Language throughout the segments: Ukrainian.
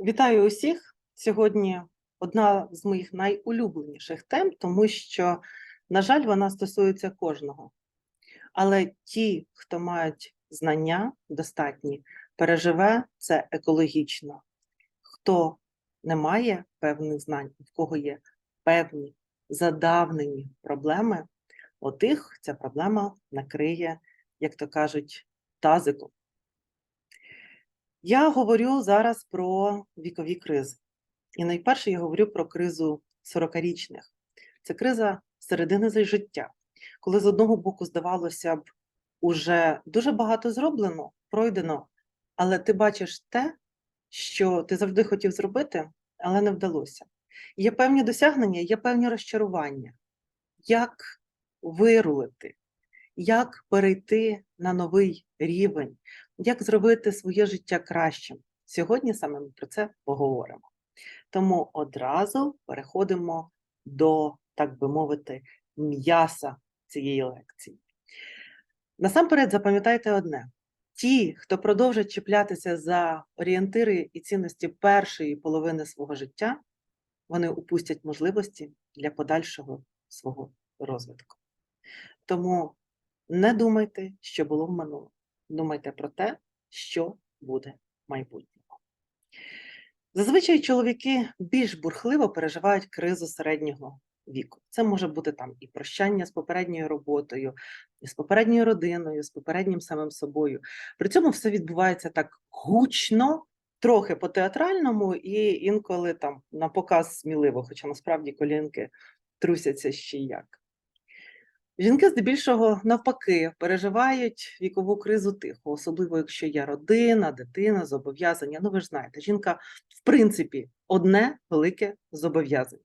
Вітаю усіх. Сьогодні одна з моїх найулюбленіших тем, тому що, на жаль, вона стосується кожного. Але ті, хто мають знання достатні, переживе це екологічно. Хто не має певних знань, в кого є певні задавнені проблеми, отих ця проблема накриє, як то кажуть, тазиком. Я говорю зараз про вікові кризи. І найперше я говорю про кризу 40-річних. Це криза середини за життя, коли з одного боку здавалося б, уже дуже багато зроблено, пройдено, але ти бачиш те, що ти завжди хотів зробити, але не вдалося. Є певні досягнення, є певні розчарування. Як вирулити, як перейти на новий рівень, як зробити своє життя кращим. Сьогодні саме ми про це поговоримо. Тому одразу переходимо до, так би мовити, м'яса цієї лекції. Насамперед, запам'ятайте одне: ті, хто продовжить чіплятися за орієнтири і цінності першої половини свого життя, вони упустять можливості для подальшого свого розвитку. Тому не думайте, що було в минулому. Думайте про те, що буде в майбутньому. Зазвичай чоловіки більш бурхливо переживають кризу середнього віку. Це може бути там і прощання з попередньою роботою, і з попередньою родиною, з попереднім самим собою. При цьому все відбувається так гучно, трохи по-театральному, і інколи там на показ сміливо, хоча насправді колінки трусяться ще як. Жінки здебільшого навпаки переживають вікову кризу тихо, особливо якщо є родина, дитина, зобов'язання. Ну ви ж знаєте, жінка в принципі одне велике зобов'язання.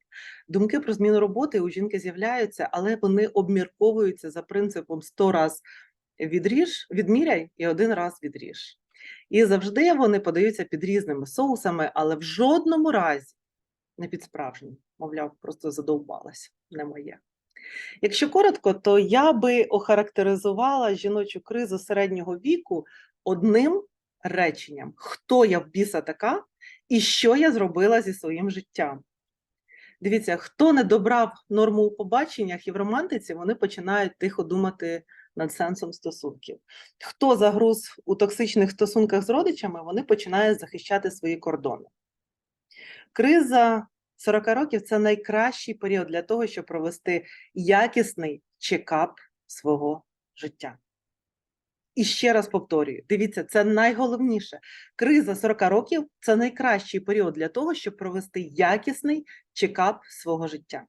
Думки про зміну роботи у жінки з'являються, але вони обмірковуються за принципом 100 раз відріж, відміряй і один раз відріж. І завжди вони подаються під різними соусами, але в жодному разі не під справжнім. Мовляв, просто задовбалась, не моє. Якщо коротко, то я би охарактеризувала жіночу кризу середнього віку одним реченням: хто я в біса така і що я зробила зі своїм життям. Дивіться, хто не добрав норму у побаченнях і в романтиці, вони починають тихо думати над сенсом стосунків. Хто загруз у токсичних стосунках з родичами, вони починають захищати свої кордони. Криза 40 років це найкращий період для того, щоб провести якісний чекап свого життя. І ще раз повторюю: дивіться, це найголовніше. Криза 40 років це найкращий період для того, щоб провести якісний чекап свого життя.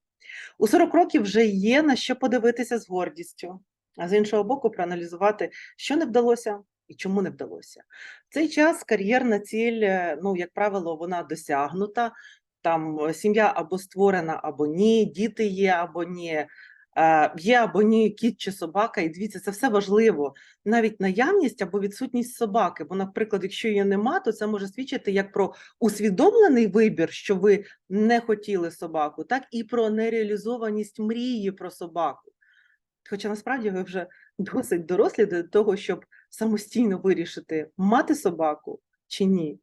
У 40 років вже є на що подивитися з гордістю, а з іншого боку, проаналізувати, що не вдалося і чому не вдалося. В цей час кар'єрна ціль, е, ну, як правило, вона досягнута там е, сім'я або створена, або ні, діти є або ні, є або ні кіт чи собака. І дивіться, це все важливо. Навіть наявність або відсутність собаки. Бо, наприклад, якщо її нема, то це може свідчити як про усвідомлений вибір, що ви не хотіли собаку, так і про нереалізованість мрії про собаку. Хоча насправді ви вже досить дорослі до того, щоб самостійно вирішити, мати собаку чи ні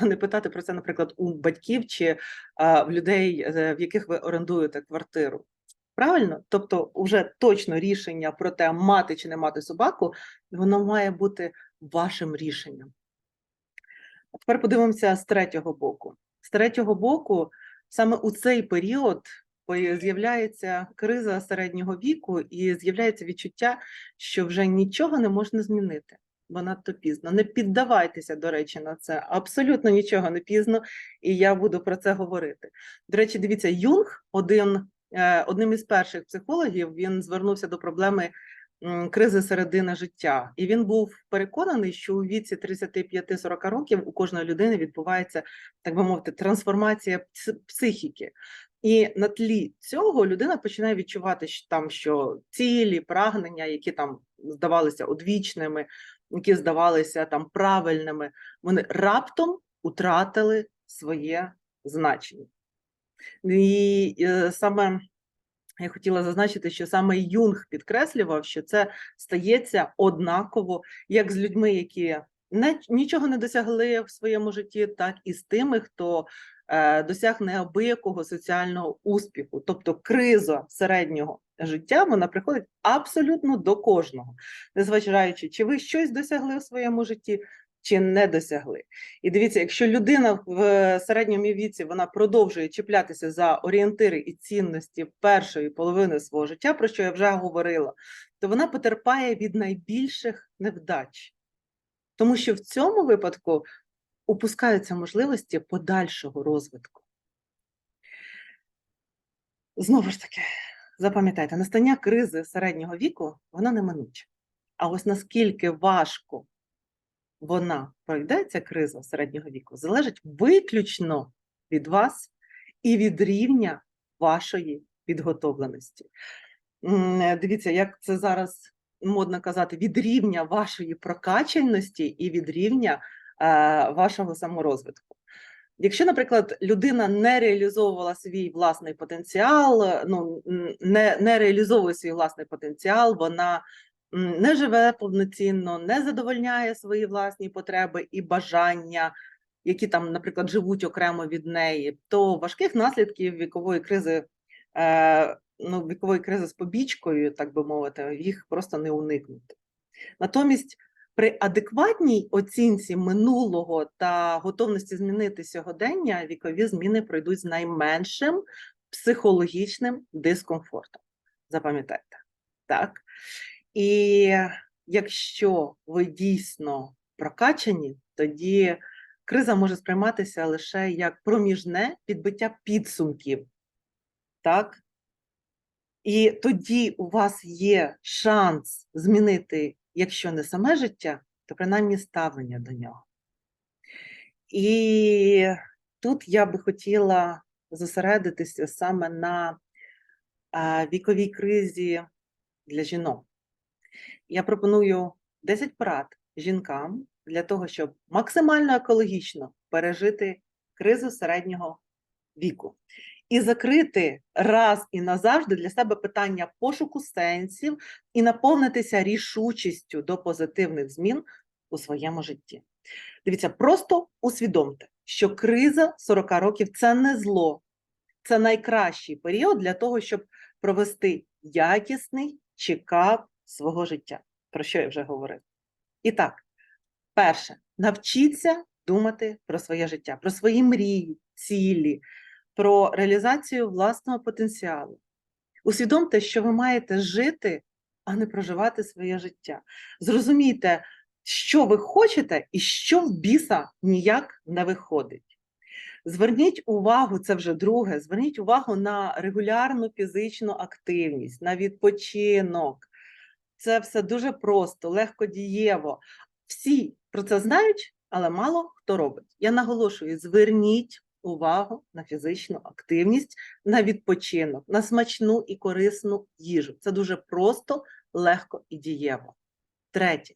не питати про це, наприклад, у батьків чи а, в людей, е, в яких ви орендуєте квартиру. Правильно? Тобто, вже точно рішення про те, мати чи не мати собаку, воно має бути вашим рішенням. А тепер подивимося з третього боку. З третього боку, саме у цей період з'являється криза середнього віку, і з'являється відчуття, що вже нічого не можна змінити бо надто пізно. Не піддавайтеся, до речі, на це. Абсолютно нічого не пізно, і я буду про це говорити. До речі, дивіться, Юнг, один, е, одним із перших психологів, він звернувся до проблеми кризи середини життя, і він був переконаний, що у віці 35-40 років у кожної людини відбувається, так би мовити, трансформація психіки. І на тлі цього людина починає відчувати що там, що цілі, прагнення, які там здавалися одвічними, які здавалися там правильними, вони раптом утратили своє значення. І е, саме я хотіла зазначити, що саме Юнг підкреслював, що це стається однаково як з людьми, які не, нічого не досягли в своєму житті, так і з тими, хто досяг неабиякого соціального успіху. Тобто криза середнього життя вона приходить абсолютно до кожного, незважаючи, чи ви щось досягли в своєму житті, чи не досягли. І дивіться, якщо людина в е, середньому віці вона продовжує чіплятися за орієнтири і цінності першої половини свого життя, про що я вже говорила, то вона потерпає від найбільших невдач. Тому що в цьому випадку упускаються можливості подальшого розвитку. Знову ж таки, запам'ятайте, настання кризи середнього віку воно неминуче. А ось наскільки важко вона пройде, ця криза середнього віку, залежить виключно від вас і від рівня вашої підготовленості. Дивіться, як це зараз модно казати, від рівня вашої прокачаності і від рівня вашого саморозвитку. Якщо, наприклад, людина не реалізовувала свій власний потенціал, е, ну не, не реалізовує свій власний потенціал, вона не живе повноцінно, не задовольняє свої власні потреби і бажання, які там, наприклад, живуть окремо від неї, то важких наслідків вікової кризи, е, ну, вікової кризи з побічкою, так би мовити, їх просто не уникнути. Натомість при адекватній оцінці минулого та готовності змінити сьогодення, вікові зміни пройдуть з найменшим психологічним дискомфортом. Запам'ятайте, так? І якщо ви дійсно прокачані, тоді криза може сприйматися лише як проміжне підбиття підсумків. Так? І тоді у вас є шанс змінити, якщо не саме життя, то принаймні ставлення до нього. І тут я би хотіла зосередитися саме на віковій кризі для жінок. Я пропоную 10 порад жінкам для того, щоб максимально екологічно пережити кризу середнього віку і закрити раз і назавжди для себе питання пошуку сенсів і наповнитися рішучістю до позитивних змін у своєму житті. Дивіться, просто усвідомте, що криза 40 років це не зло, це найкращий період для того, щоб провести якісний чекап свого життя, про що я вже говорив. І так, перше, навчіться думати про своє життя, про свої мрії, цілі, про реалізацію власного потенціалу. Усвідомте, що ви маєте жити, а не проживати своє життя. Зрозумійте, що ви хочете і що в біса ніяк не виходить. Зверніть увагу, це вже друге, зверніть увагу на регулярну фізичну активність, на відпочинок. Це все дуже просто, легко дієво. Всі про це знають, але мало хто робить. Я наголошую: зверніть увагу на фізичну активність, на відпочинок, на смачну і корисну їжу. Це дуже просто, легко і дієво. Третє.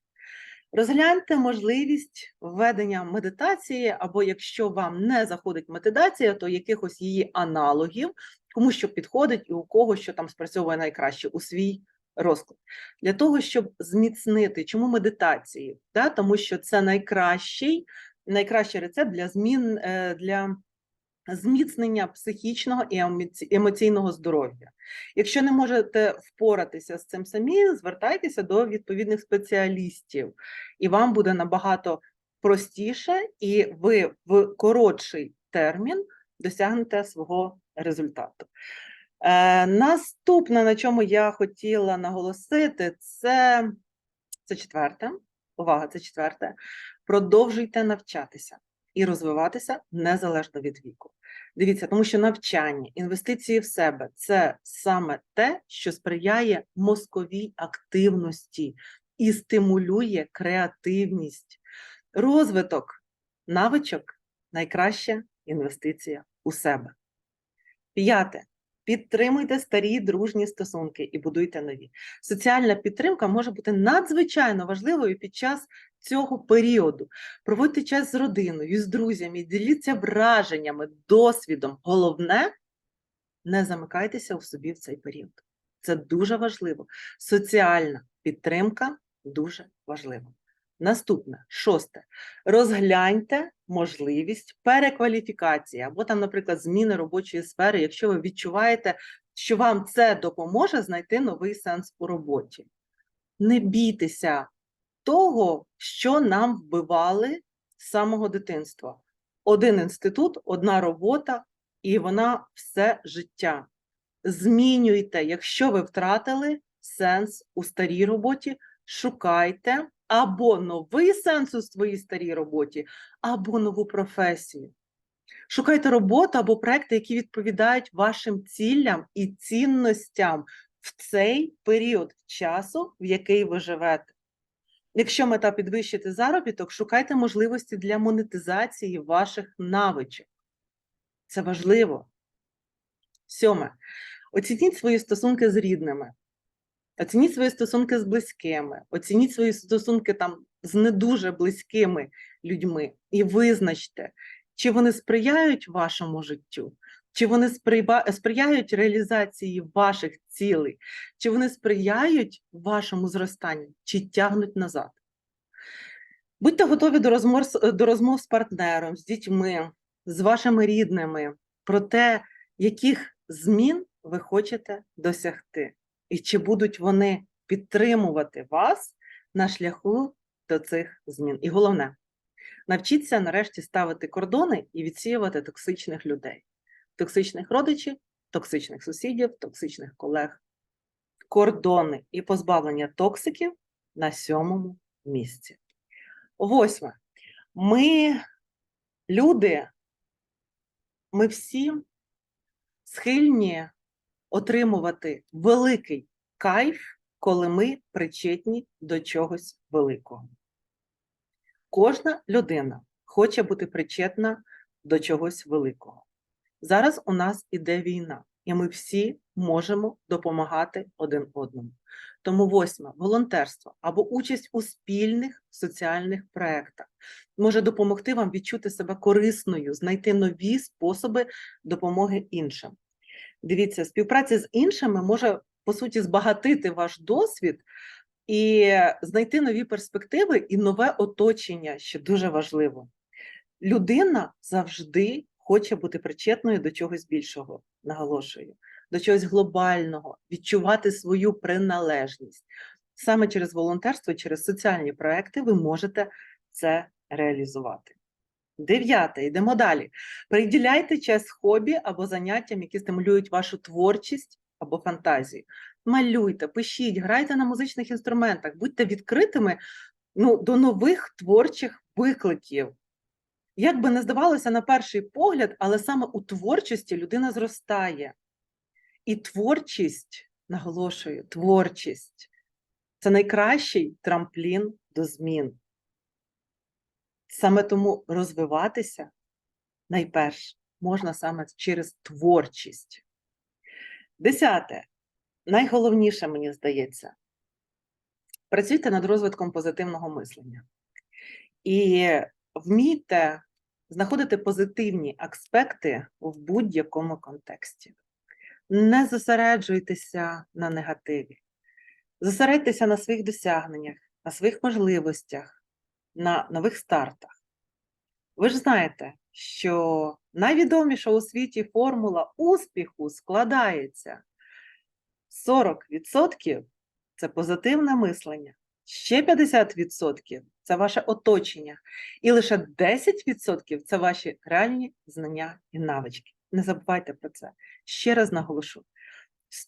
Розгляньте можливість введення медитації, або якщо вам не заходить медитація, то якихось її аналогів, кому що підходить і у кого що там спрацьовує найкраще у свій розклад. Для того, щоб зміцнити, чому медитації? Да? Тому що це найкращий, найкращий рецепт для змін е, для зміцнення психічного і емоційного здоров'я. Якщо не можете впоратися з цим самі, звертайтеся до відповідних спеціалістів, і вам буде набагато простіше, і ви в коротший термін досягнете свого результату. Е, наступне, на чому я хотіла наголосити, це, це четверте. Увага, це четверте. Продовжуйте навчатися і розвиватися незалежно від віку. Дивіться, тому що навчання, інвестиції в себе це саме те, що сприяє мозковій активності і стимулює креативність. Розвиток навичок найкраща інвестиція у себе. П'яте. Підтримуйте старі дружні стосунки і будуйте нові. Соціальна підтримка може бути надзвичайно важливою під час цього періоду. Проводьте час з родиною, з друзями, діліться враженнями, досвідом. Головне не замикайтеся у собі в цей період. Це дуже важливо. Соціальна підтримка дуже важлива. Наступне, шосте. Розгляньте можливість перекваліфікації або там, наприклад, зміни робочої сфери, якщо ви відчуваєте, що вам це допоможе знайти новий сенс у роботі. Не бійтеся того, що нам вбивали з самого дитинства. Один інститут, одна робота, і вона все життя. Змінюйте, якщо ви втратили сенс у старій роботі, шукайте або новий сенс у своїй старій роботі, або нову професію. Шукайте роботу або проекти, які відповідають вашим цілям і цінностям в цей період часу, в який ви живете. Якщо мета підвищити заробіток, шукайте можливості для монетизації ваших навичок. Це важливо. Сьоме. Оцініть свої стосунки з рідними. Оцініть свої стосунки з близькими, оцініть свої стосунки там з не дуже близькими людьми і визначте, чи вони сприяють вашому життю, чи вони сприяють реалізації ваших цілей, чи вони сприяють вашому зростанню, чи тягнуть назад. Будьте готові до розмов, до розмов з партнером, з дітьми, з вашими рідними про те, яких змін ви хочете досягти, і чи будуть вони підтримувати вас на шляху до цих змін. І головне, навчіться нарешті ставити кордони і відсіювати токсичних людей, токсичних родичів, токсичних сусідів, токсичних колег. Кордони і позбавлення токсиків на сьомому місці. Восьме. Ми, люди, ми всі схильні отримувати великий кайф, коли ми причетні до чогось великого. Кожна людина хоче бути причетна до чогось великого. Зараз у нас іде війна, і ми всі можемо допомагати один одному. Тому восьме волонтерство або участь у спільних соціальних проєктах може допомогти вам відчути себе корисною, знайти нові способи допомоги іншим. Дивіться, співпраця з іншими може по суті збагатити ваш досвід і знайти нові перспективи і нове оточення, що дуже важливо. Людина завжди хоче бути причетною до чогось більшого, наголошую, до чогось глобального, відчувати свою приналежність. Саме через волонтерство, через соціальні проекти ви можете це реалізувати. Дев'яте, йдемо далі. Приділяйте час хобі або заняттям, які стимулюють вашу творчість або фантазію. Малюйте, пишіть, грайте на музичних інструментах, будьте відкритими ну, до нових творчих викликів. Як би не здавалося на перший погляд, але саме у творчості людина зростає. І творчість, наголошую, творчість це найкращий трамплін до змін. Саме тому розвиватися найперше можна саме через творчість. Десяте. Найголовніше, мені здається, працюйте над розвитком позитивного мислення. І вмійте знаходити позитивні аспекти в будь-якому контексті. Не зосереджуйтеся на негативі. Зосередьтеся на своїх досягненнях, на своїх можливостях, на нових стартах. Ви ж знаєте, що найвідоміша у світі формула успіху складається 40% це позитивне мислення, ще 50% це ваше оточення, і лише 10% це ваші реальні знання і навички. Не забувайте про це. Ще раз наголошу: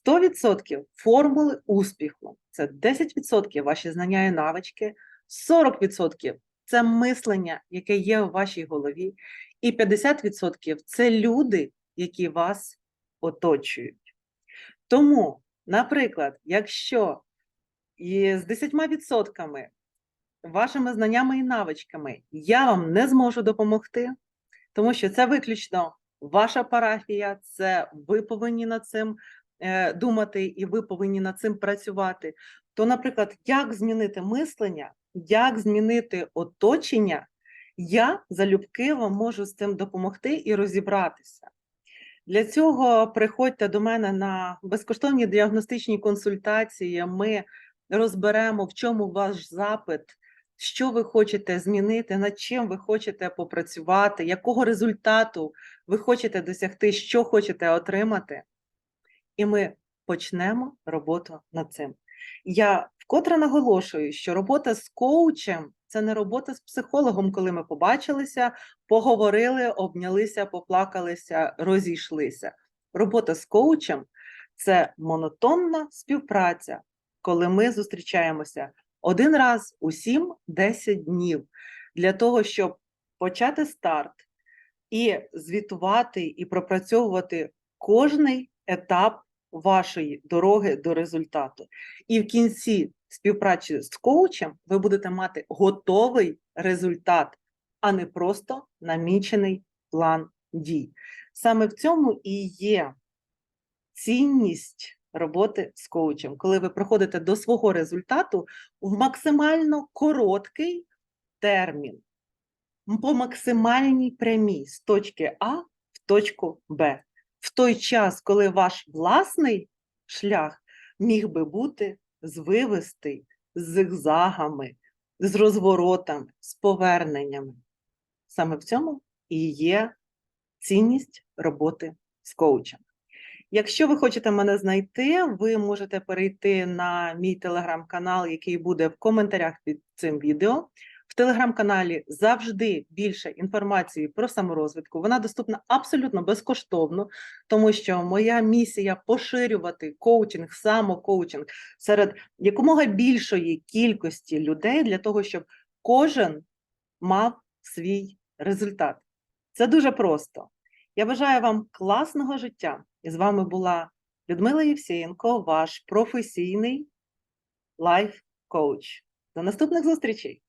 100% формули успіху це 10% ваші знання і навички, 40% це мислення, яке є у вашій голові, і 50% це люди, які вас оточують. Тому, наприклад, якщо з 10% вашими знаннями і навичками я вам не зможу допомогти, тому що це виключно ваша парафія, це ви повинні над цим е, думати і ви повинні над цим працювати. То, наприклад, як змінити мислення, як змінити оточення, я залюбки вам можу з цим допомогти і розібратися. Для цього приходьте до мене на безкоштовні діагностичні консультації. Ми розберемо, в чому ваш запит, що ви хочете змінити, над чим ви хочете попрацювати, якого результату ви хочете досягти, що хочете отримати. І ми почнемо роботу над цим. Я вкотре наголошую, що робота з коучем це не робота з психологом, коли ми побачилися, поговорили, обнялися, поплакалися, розійшлися. Робота з коучем це монотонна співпраця, коли ми зустрічаємося один раз у 7-10 днів для того, щоб почати старт і звітувати і пропрацьовувати кожний етап вашої дороги до результату. І в кінці співпраці з коучем ви будете мати готовий результат, а не просто намічений план дій. Саме в цьому і є цінність роботи з коучем, коли ви приходите до свого результату в максимально короткий термін, по максимальній прямій з точки А в точку Б, в той час, коли ваш власний шлях міг би бути звивистий з зигзагами, з розворотами, з поверненнями. Саме в цьому і є цінність роботи з коучем. Якщо ви хочете мене знайти, ви можете перейти на мій телеграм-канал, який буде в коментарях під цим відео. В телеграм-каналі завжди більше інформації про саморозвитку. Вона доступна абсолютно безкоштовно, тому що моя місія поширювати коучинг, самокоучинг серед якомога більшої кількості людей для того, щоб кожен мав свій результат. Це дуже просто. Я бажаю вам класного життя. І з вами була Людмила Євсієнко, ваш професійний лайф-коуч. До наступних зустрічей!